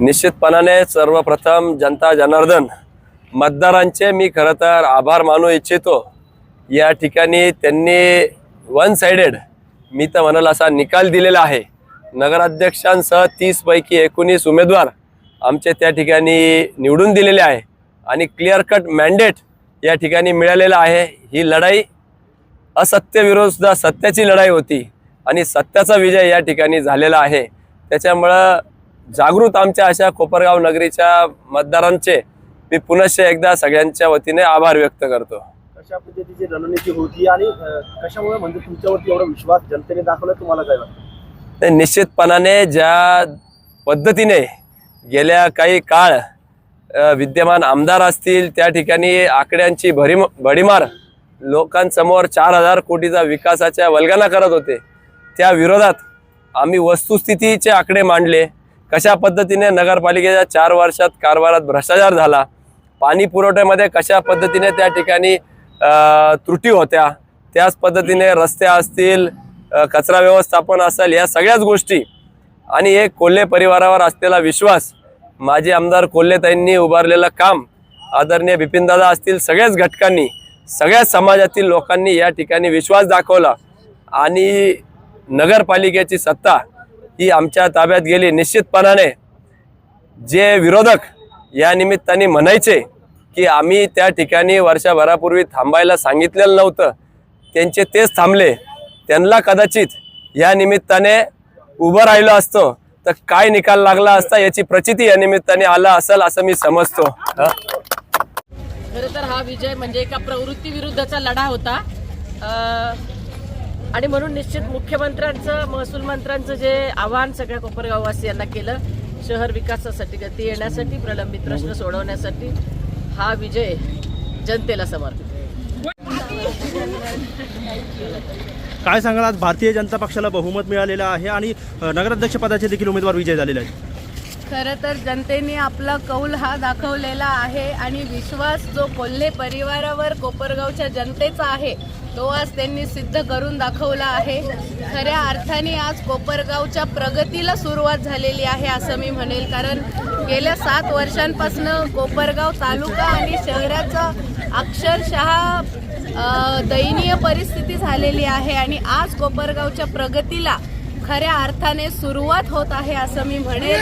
निश्चितपणाने सर्वप्रथम जनता जनार्दन मतदारांचे मी खरं तर आभार मानू इच्छितो. या ठिकाणी त्यांनी वन साइडेड मी तर म्हणाल असा निकाल दिलेला आहे. नगराध्यक्षांसह तीसपैकी एकोणीस उमेदवार आमचे त्या ठिकाणी निवडून दिलेले आहे आणि क्लिअर कट मॅन्डेट या ठिकाणी मिळालेलं आहे. ही लढाई असत्य सत्याची लढाई होती आणि सत्याचा विजय या ठिकाणी झालेला आहे. त्याच्यामुळं जागृत आमच्या अशा कोपरगाव नगरीच्या मतदारांचे मी पुनश्च एकदा सगळ्यांच्या वतीने आभार व्यक्त करतो. कशा पद्धतीची रणनीती होती आणि कशामुळे म्हणजे तुमच्यावरती एवढा विश्वास जनतेने दाखवला तुम्हाला काय वाटतं? ते निश्चितपणाने ज्या पद्धतीने गेल्या काही काळ विद्यमान आमदार असतील त्या ठिकाणी आकड्यांची भरीम भडीमार लोकांसमोर चार हजार कोटीचा विकासाच्या वल्गना करत होते. त्या विरोधात आम्ही वस्तुस्थितीचे आकडे मांडले. कशा पद्धतीने नगरपालिकेच्या चार वर्षात कारभारात भ्रष्टाचार झाला? पाणी पुरवठ्यामध्ये कशा पद्धतीने त्या ठिकाणी त्रुटी होत्या? त्याच पद्धतीने रस्ते असतील कचरा व्यवस्थापन असेल या सगळ्याच गोष्टी. आणि एक कोल्हे परिवारावर असलेला विश्वास माजी आमदार कोल्हेताईंनी उभारलेलं काम आदरणीय बिपिनदादा असतील सगळ्याच घटकांनी सगळ्याच समाजातील लोकांनी या ठिकाणी विश्वास दाखवला. आणि नगरपालिकेची सत्ता ही आमच्या ताब्यात गेली. निश्चितपणाने जे विरोधक या निमित्ताने म्हणायचे की आम्ही त्या ठिकाणी वर्षभरापूर्वी थांबायला सांगितलेलं नव्हतं त्यांचे तेच थांबले. त्यांना कदाचित या निमित्ताने उभं राहिलो असतो तर काय निकाल लागला असता याची प्रचिती या निमित्ताने आला असेल असं मी समजतो. हं? खरं तर हा विजय म्हणजे एका प्रवृत्ती विरुद्धचा लढा होता. आणि म्हणून निश्चित मुख्यमंत्र्यांचं महसूल मंत्र्यांचं जे आव्हान सगळ्या कोपरगाववासियांना केलं शहर विकासासाठी गती येण्यासाठी प्रलंबित प्रश्न सोडवण्यासाठी हा विजय जनतेला समर्पित. काय सांगाल आज? भारतीय जनता पक्षाला बहुमत मिळालेलं आहे आणि नगराध्यक्ष पदाचे देखील उमेदवार विजय झालेले आहेत. खरं तर जनतेने आपला कौल हा दाखवलेला आहे आणि विश्वास जो कोल्हे परिवारावर कोपरगावच्या जनतेचा आहे तो आज त्यांनी सिद्ध करून दाखवला आहे. खऱ्या अर्थाने आज कोपरगावच्या प्रगतीला सुरुवात झालेली आहे असं मी म्हणेल. कारण गेल्या सात वर्षांपासून कोपरगाव तालुका आणि शहराचा अक्षरशः दयनीय परिस्थिती झालेली आहे आणि आज कोपरगावच्या प्रगतीला खऱ्या अर्थाने सुरुवात होत आहे असं मी म्हणेन.